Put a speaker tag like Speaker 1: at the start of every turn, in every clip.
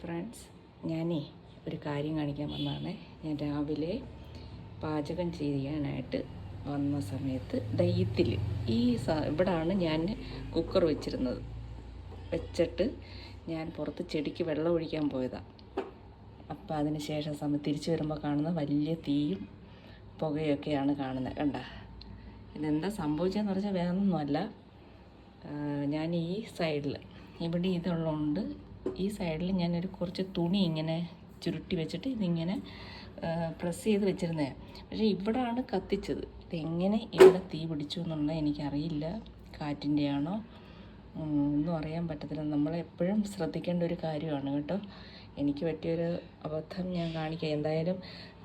Speaker 1: Friends ഞാനേ ഒരു കാര്യം കാണിക്കാൻ വന്നതാണ്. ഞാൻ രാവിലെ പാചകം ചെയ്യാനായിട്ട് വന്ന സമയത്ത് ദയ്യത്തിൽ ഈ ഇവിടാണ് ഞാൻ കുക്കർ വെച്ചിരുന്നത്. വെച്ചിട്ട് ഞാൻ പുറത്ത് ചെടിക്ക് വെള്ളം ഒഴിക്കാൻ പോയതാണ് അപ്പം അതിന് ശേഷം സമയം തിരിച്ചു വരുമ്പോൾ കാണുന്ന വലിയ തീയും പുകയൊക്കെയാണ് കാണുന്നത് കണ്ട? ഇതെന്താ സംഭവിച്ചതെന്ന് പറഞ്ഞാൽ വേറൊന്നുമല്ല. ഞാൻ ഈ സൈഡിൽ ഇവിടെ ഇതുള്ളതുകൊണ്ട് ഈ സൈഡിൽ ഞാനൊരു കുറച്ച് തുണി ഇങ്ങനെ ചുരുട്ടി വെച്ചിട്ട് ഇതിങ്ങനെ പ്രസ് ചെയ്ത് വെച്ചിരുന്നത് പക്ഷേ ഇവിടാണ് കത്തിച്ചത്. ഇതെങ്ങനെ ഇവിടെ തീ പിടിച്ചു എന്നുള്ളത് എനിക്കറിയില്ല. കാറ്റിന്റെ ആണോ ഒന്നും അറിയാൻ പറ്റത്തില്ല. നമ്മളെപ്പോഴും ശ്രദ്ധിക്കേണ്ട ഒരു കാര്യമാണ് കേട്ടോ. എനിക്ക് പറ്റിയൊരു അബദ്ധം ഞാൻ കാണിക്കാം. എന്തായാലും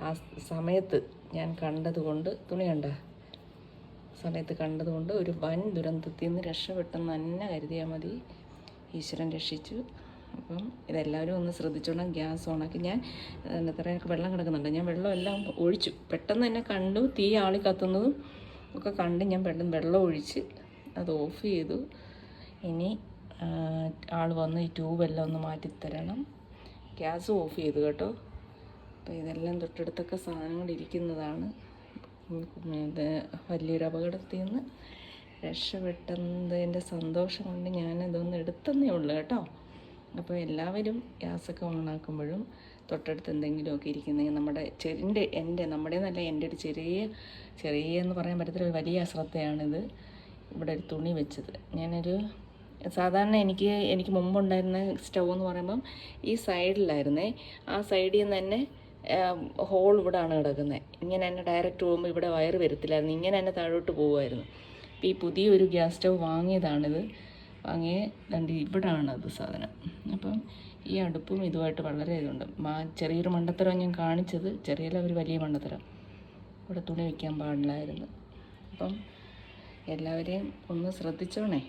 Speaker 1: ആ സമയത്ത് ഞാൻ കണ്ടതുകൊണ്ട് തുണി കണ്ട? സമയത്ത് കണ്ടതുകൊണ്ട് ഒരു വൻ ദുരന്തത്തിൽ നിന്ന് രക്ഷപ്പെട്ടെന്ന് തന്നെ കരുതിയാൽ മതി. ഈശ്വരൻ രക്ഷിച്ചു. അപ്പം ഇതെല്ലാവരും ഒന്ന് ശ്രദ്ധിച്ചോണം ഗ്യാസ് ഓണാക്കി. ഞാൻ എത്രയൊക്കെ വെള്ളം കിടക്കുന്നുണ്ട്. ഞാൻ വെള്ളം എല്ലാം ഒഴിച്ചു. പെട്ടെന്ന് തന്നെ കണ്ടു തീ ആളി കത്തുന്നതും ഒക്കെ കണ്ട് ഞാൻ പെട്ടെന്ന് വെള്ളം ഒഴിച്ച് അത് ഓഫ് ചെയ്തു. ഇനി ആൾ വന്ന് ഈ ട്യൂബെല്ലാം ഒന്ന് മാറ്റിത്തരണം. ഗ്യാസ് ഓഫ് ചെയ്തു കേട്ടോ. അപ്പോൾ ഇതെല്ലാം തൊട്ടടുത്തൊക്കെ സാധനങ്ങൾ ഇരിക്കുന്നതാണ്. ഇത് വലിയൊരു അപകടത്തിൽ നിന്ന് രക്ഷപ്പെട്ടതിന്റെ സന്തോഷം കൊണ്ട് ഞാനതൊന്ന് എടുത്തന്നേ ഉള്ളൂ കേട്ടോ. അപ്പോൾ എല്ലാവരും ഗ്യാസൊക്കെ ഓണാക്കുമ്പോഴും തൊട്ടടുത്ത് എന്തെങ്കിലുമൊക്കെ ഇരിക്കുന്നെങ്കിൽ നമ്മുടെ ചെറിന്റെ എന്റെ നമ്മുടെ നല്ല എന്റെ ഒരു ചെറിയ ചെറിയ എന്ന് പറയാൻ പറ്റത്തില്ല ഒരു വലിയ അശ്രദ്ധയാണിത്. ഇവിടെ ഒരു തുണി വെച്ചത്. ഞാനൊരു സാധാരണ എനിക്ക് എനിക്ക് മുമ്പുണ്ടായിരുന്ന സ്റ്റൗ എന്ന് പറയുമ്പം ഈ സൈഡിലായിരുന്നേ. ആ സൈഡിൽ നിന്ന് തന്നെ ഹോൾ ഇവിടാണ് കിടക്കുന്നത്. ഇങ്ങനെ തന്നെ ഡയറക്റ്റ് പോകുമ്പോൾ ഇവിടെ വയറ് വരത്തില്ലായിരുന്നു. ഇങ്ങനെ തന്നെ താഴോട്ട് പോകുമായിരുന്നു. ഈ പുതിയൊരു ഗ്യാസ് സ്റ്റൗ വാങ്ങിയതാണിത്. വാങ്ങിയ രണ്ട് ഇവിടാണ് അത് സാധനം. അപ്പം ഈ അടുപ്പും ഇതുമായിട്ട് വളരെ ഇതുണ്ട് മാ ചെറിയൊരു മണ്ടത്തരം ഞാൻ കാണിച്ചത്. ചെറിയല്ല ഒരു വലിയ മണ്ടത്തരം. ഇവിടെ തുണി വയ്ക്കാൻ പാടില്ലായിരുന്നു. അപ്പം എല്ലാവരെയും ഒന്ന് ശ്രദ്ധിച്ചോണേ.